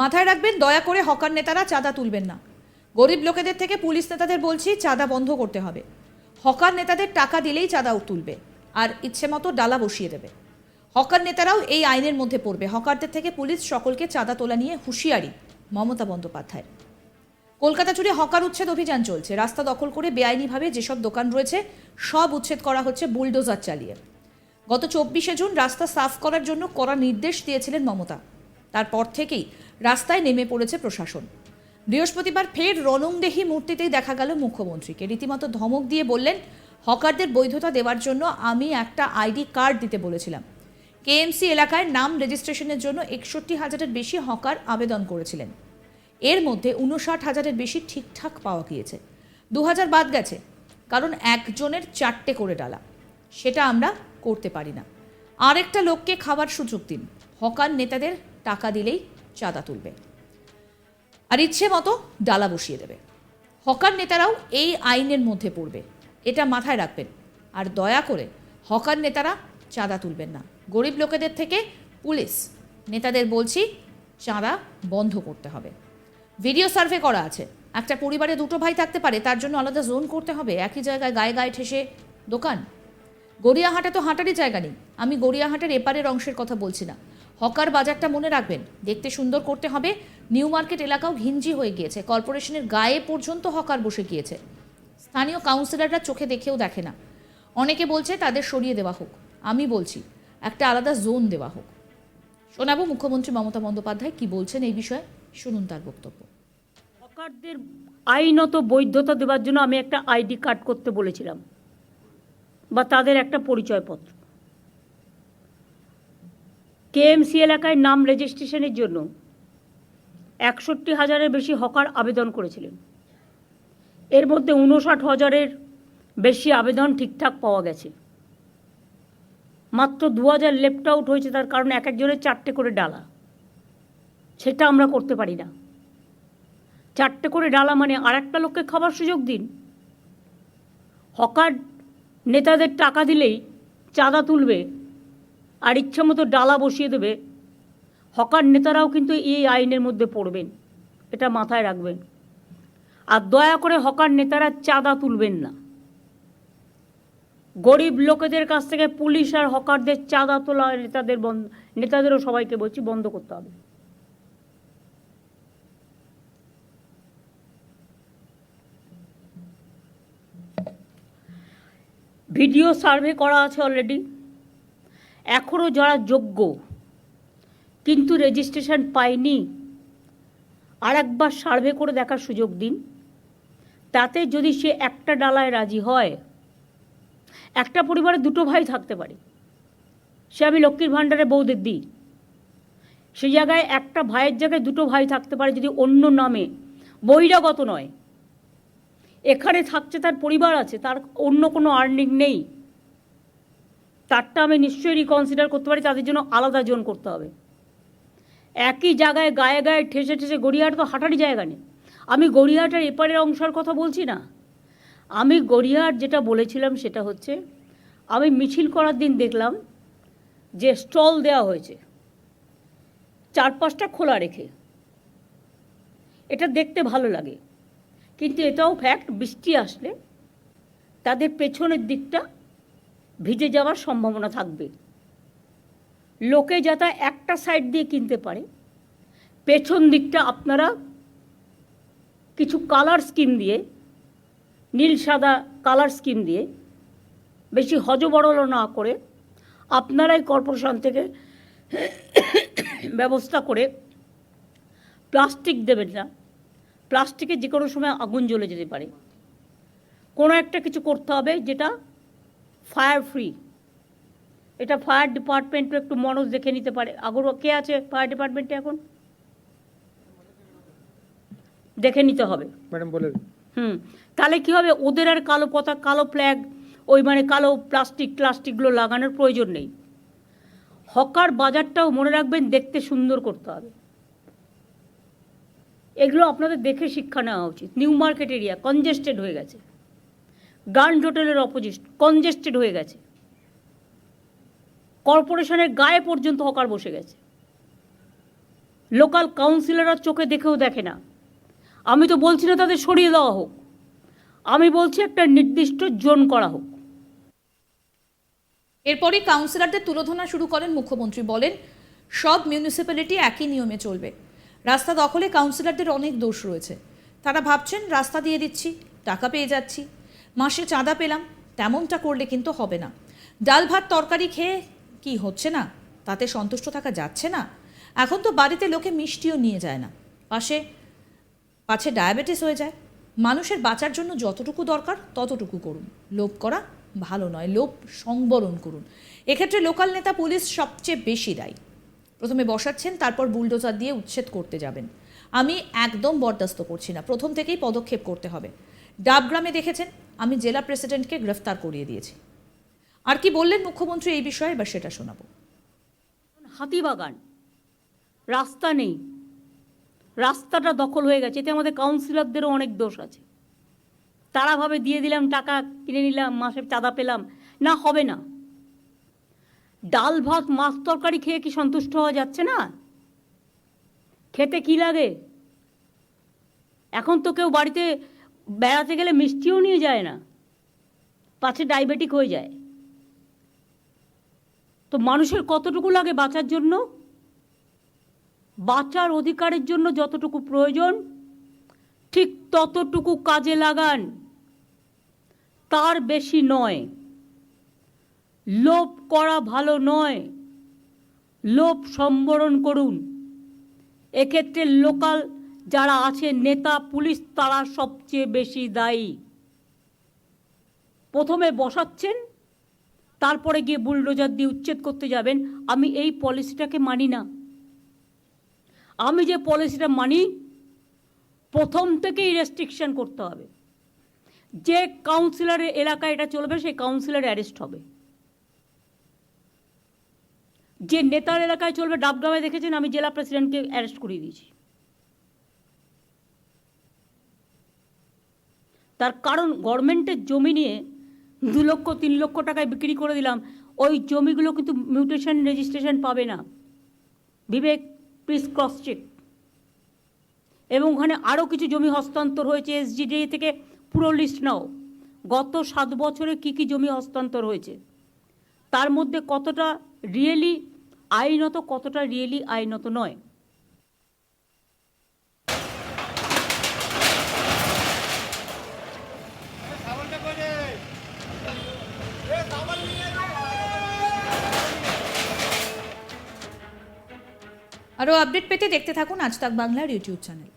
মাথায় রাখবেন, দয়া করে হকার নেতারা চাঁদা তুলবেন না। গরিব লোকেদের থেকে পুলিশ নেতাদের বলছি, চাঁদা বন্ধ করতে হবে। হকার নেতাদের টাকা দিলেই চাঁদা তুলবে, আর ইচ্ছে মতো ডালা বসিয়ে দেবে। হকার নেতারাও এই আইনের মধ্যে পড়বে। হকারদের থেকে পুলিশ সকলকে চাঁদা তোলা নিয়ে হুঁশিয়ারি, মমতা বন্দ্যোপাধ্যায় কলকাতা জুড়ে হকার উচ্ছেদ অভিযান চলছে। রাস্তা দখল করে বেআইনিভাবে যেসব দোকান রয়েছে, সব উচ্ছেদ করা হচ্ছে বুলডোজার চালিয়ে। গত চব্বিশে জুন রাস্তা সাফ করার জন্য কড়া নির্দেশ দিয়েছিলেন মমতা। তারপর থেকেই রাস্তায় নেমে পড়েছে প্রশাসন। বৃহস্পতিবার ফের রণংদেহী মূর্তিতেই দেখা গেল মুখ্যমন্ত্রীকে। রীতিমতো ধমক দিয়ে বললেন, হকারদের বৈধতা দেওয়ার জন্য আমি একটা আইডি কার্ড দিতে বলেছিলাম। কেএমসি এলাকায় নাম রেজিস্ট্রেশনের জন্য একষট্টি হাজারের বেশি হকার আবেদন করেছিলেন। এর মধ্যে উনষাট হাজারের বেশি ঠিকঠাক পাওয়া গিয়েছে। দু হাজার বাদ গেছে, কারণ একজনের চারটে করে ডালা। সেটা আমরা করতে পারি না। আরেকটা লোককে খাবার সুযোগ দিন। হকার নেতাদের টাকা দিলেই চাঁদা তুলবে। আর ইচ্ছে মতো ডালা বসিয়ে দেবে। হকার নেতারাও এই আইনের মধ্যে পড়বে। এটা মাথায় রাখবেন। আর দয়া করে হকার নেতারা চাঁদা তুলবেন না। গরিব লোকেদের থেকে পুলিশ, নেতাদের বলছি, চাঁদা বন্ধ করতে হবে। ভিডিও সার্ভে করা আছে। একটা পরিবারে দুটো ভাই থাকতে পারে, তার জন্য আলাদা জোন করতে হবে। একই জায়গায় গায়ে গায়ে ঠেসে দোকান। গড়িয়াহাটে তো হাঁটারই জায়গা নেই। আমি গড়িয়াহাটের এপারের অংশের কথা বলছি না। হকার বাজারটা মনে রাখবেন। দেখতে সুন্দর করতে হবে। নিউ মার্কেট এলাকাও ঘিঞ্জি হয়ে গিয়েছে। কর্পোরেশনের গায়ে পর্যন্ত হকার বসে গিয়েছে। স্থানীয় কাউন্সিলররা চোখে দেখেও দেখে না। অনেকে বলছে তাদের সরিয়ে দেওয়া হোক। আমি বলছি, একটা আলাদা জোন দেওয়া হোক। শোনাবো মুখ্যমন্ত্রী মমতা বন্দ্যোপাধ্যায় কি বলছেন এই বিষয়ে। শুনুন তার বক্তব্য। হকারদের আইনত বৈধতা দেওয়ার জন্য আমি একটা আইডি কার্ড করতে বলেছিলাম। বা তাদের একটা পরিচয়পত্র। কেএমসি এলাকায় নাম রেজিস্ট্রেশনের জন্য একষট্টি হাজারের বেশি হকার আবেদন করেছিলেন। এর মধ্যে উনষাট হাজারের বেশি আবেদন ঠিকঠাক পাওয়া গেছে। মাত্র দু হাজার লেফট আউট হয়েছে তার কারণ এক একজনের চারটে করে ডালা। সেটা আমরা করতে পারি না। চারটে করে ডালা মানে আর একটা লোককে খাবার সুযোগ দিন। হকার নেতাদের টাকা দিলেই চাঁদা তুলবে আর ইচ্ছা মতো ডালা বসিয়ে দেবে। হকার নেতারাও কিন্তু এই আইনের মধ্যে পড়বেন। এটা মাথায় রাখবেন। আর দয়া করে হকার নেতারা চাঁদা তুলবেন না। গরিব লোকেদের কাছ থেকে পুলিশ আর হকারদের চাঁদা তোলা নেতাদের বন্ধ নেতাদেরও সবাইকে বলছি, বন্ধ করতে হবে। ভিডিও সার্ভে করা আছে অলরেডি এখনও যারা যোগ্য, কিন্তু রেজিস্ট্রেশন পায়নি আর একবার সার্ভে করে দেখার সুযোগ দিন। তাতে যদি সে একটা ডালায় রাজি হয়, একটা পরিবারে দুটো ভাই থাকতে পারে। সে আমি লক্ষ্মীর ভাণ্ডারে বৌদের দিই। সেই জায়গায় একটা ভাইয়ের জায়গায় দুটো ভাই থাকতে পারে যদি অন্য নামে, বহিরাগত নয়। এখানে থাকছে তার পরিবার আছে, তার অন্য কোনো আর্নিং নেই। তারটা আমি নিশ্চয়ই রিকনসিডার করতে পারি, তাদের জন্য আলাদা জোন করতে হবে। একই জায়গায় গায়ে গায়ে ঠেসে ঠেসে গড়িয়াহাট তো হাঁটারই জায়গা নেই। আমি গড়িয়াহাটের এপারের অংশের কথা বলছি না? আমি গড়িয়াহাট যেটা বলেছিলাম সেটা হচ্ছে, আমি মিছিল করার দিন দেখলাম যে স্টল দেওয়া হয়েছে। চারপাশটা খোলা রেখে। এটা দেখতে ভালো লাগে। কিন্তু এটাও ফ্যাক্ট বৃষ্টি আসলে তাদের পেছনের দিকটা ভিজে যাওয়ার সম্ভাবনা থাকবে। লোকে যাতে একটা সাইড দিয়ে কিনতে পারে, পেছন দিকটা আপনারা কিছু কালার স্কিম দিয়ে, নীল সাদা কালার স্কিম দিয়ে বেশি হজবরল না করে আপনারাই কর্পোরেশন থেকে ব্যবস্থা করে প্লাস্টিক দেবেন না। প্লাস্টিকে যে কোনো সময় আগুন জ্বলে যেতে পারে। কোনো একটা কিছু করতে হবে যেটা ফায়ার ফ্রি। এটা ফায়ার ডিপার্টমেন্টও একটু মনোজ দেখে নিতে পারে। আগর কে আছে ফায়ার ডিপার্টমেন্টে এখন? দেখে নিতে হবে। ম্যাডাম বলে হুম। তাহলে কি হবে? ওদের আর কালো পতাকা কালো ফ্ল্যাগ ওই মানে কালো প্লাস্টিক প্লাস্টিকগুলো লাগানোর প্রয়োজন নেই। হকার বাজারটাও মনে রাখবেন দেখতে সুন্দর করতে হবে। এগুলো আপনাদের দেখে শিক্ষা নেওয়া উচিত। নিউ মার্কেট এরিয়া কনজেস্টেড হয়ে গেছে। গার্ড হোটেলের অপোজিট কনজেস্টেড হয়ে গেছে। কর্পোরেশনের গায়ে পর্যন্ত হকার বসে গেছে। লোকাল কাউন্সিলররা চোখে দেখেও দেখে না। আমি তো বলছি না তাদের সরিয়ে দেওয়া হোক। আমি বলছি একটা নির্দিষ্ট জোন করা হোক। এরপরই কাউন্সিলরদের তুলোধনা শুরু করেন মুখ্যমন্ত্রী। বলেন, সব মিউনিসিপ্যালিটি একই নিয়মে চলবে। রাস্তা দখলে কাউন্সিলরদের অনেক দোষ রয়েছে। তারা ভাবছেন, রাস্তা দিয়ে দিচ্ছি, টাকা পেয়ে যাচ্ছি। মাসে চাঁদা পেলাম, তেমনটা করলে কিন্তু হবে না। ডাল ভাত তরকারি খেয়ে কি হচ্ছে না? তাতে সন্তুষ্ট থাকা যাচ্ছে না? এখন তো বাড়িতে লোকে মিষ্টিও নিয়ে যায় না। পাশে পাছে ডায়াবেটিস হয়ে যায়। মানুষের বাঁচার জন্য যতটুকু দরকার, ততটুকু করুন। লোভ করা ভালো নয়, লোভ সংবরণ করুন। এক্ষেত্রে লোকাল নেতা পুলিশ সবচেয়ে বেশি দায়ী। প্রথমে বসাচ্ছেন, তারপর বুলডোজার দিয়ে উচ্ছেদ করতে যাবেন। আমি একদম বরদাস্ত করছি না। প্রথম থেকেই পদক্ষেপ করতে হবে। ডাবগ্রামে দেখেছেন আমি জেলা প্রেসিডেন্টকে গ্রেফতার করিয়ে দিয়েছি। আর কি বললেন মুখ্যমন্ত্রী এই বিষয়ে? এবার সেটা শোনাবো। হাতিবাগান। রাস্তা নেই। রাস্তাটা দখল হয়ে গেছে। এতে আমাদের কাউন্সিলরদেরও অনেক দোষ আছে। তারা ভাবে দিয়ে দিলাম, টাকা কিনে নিলাম মাসে চাঁদা পেলাম। না, হবে না। ডাল, ভাত, মাছ তরকারি খেয়ে কি সন্তুষ্ট হওয়া যাচ্ছে না? খেতে কি লাগে? এখন তো কেউ বাড়িতে বেড়াতে গেলে মিষ্টিও নিয়ে যায় না। পাছে ডায়াবেটিক হয়ে যায়। তো মানুষের কতটুকু লাগে বাঁচার জন্য? বাঁচার অধিকারের জন্য যতটুকু প্রয়োজন, ঠিক ততটুকু কাজে লাগান। তার বেশি নয়। লোভ করা ভালো নয়। লোভ সম্বরণ করুন। এক্ষেত্রে লোকাল যারা আছে, নেতা, পুলিশ, তারা সবচেয়ে বেশি দায়ী। প্রথমে বসাচ্ছেন, তারপরে গিয়ে বুলডোজার দিয়ে উচ্ছেদ করতে যাবেন। আমি এই পলিসিটাকে মানি না। আমি যে পলিসিটা মানি, প্রথম থেকেই রেস্ট্রিকশন করতে হবে। যে কাউন্সিলরের এলাকায় এটা চলবে, সেই কাউন্সিলর অ্যারেস্ট হবে। যে নেতার এলাকায় চলবে ডাবগ্রামে দেখেছেন, আমি জেলা প্রেসিডেন্টকে অ্যারেস্ট করিয়ে দিয়েছি। তার কারণ গভর্নমেন্টের জমি নিয়ে দু লক্ষ, তিন লক্ষ টাকায় বিক্রি করে দিলাম। ওই জমিগুলো কিন্তু মিউটেশন রেজিস্ট্রেশন পাবে না। বিবেক প্লিজ ক্রস চেক এবং ওখানে আরও কিছু জমি হস্তান্তর হয়েছে এসজিডি থেকে পুরো লিস্ট নাও। গত সাত বছরে কি কি জমি হস্তান্তর হয়েছে? তার মধ্যে কতটা রিয়েলি আইনত, কতটা রিয়েলি আইনত নয়। আরও আপডেট পেতে দেখতে থাকুন আজ তাক বাংলার ইউটিউব চ্যানেল।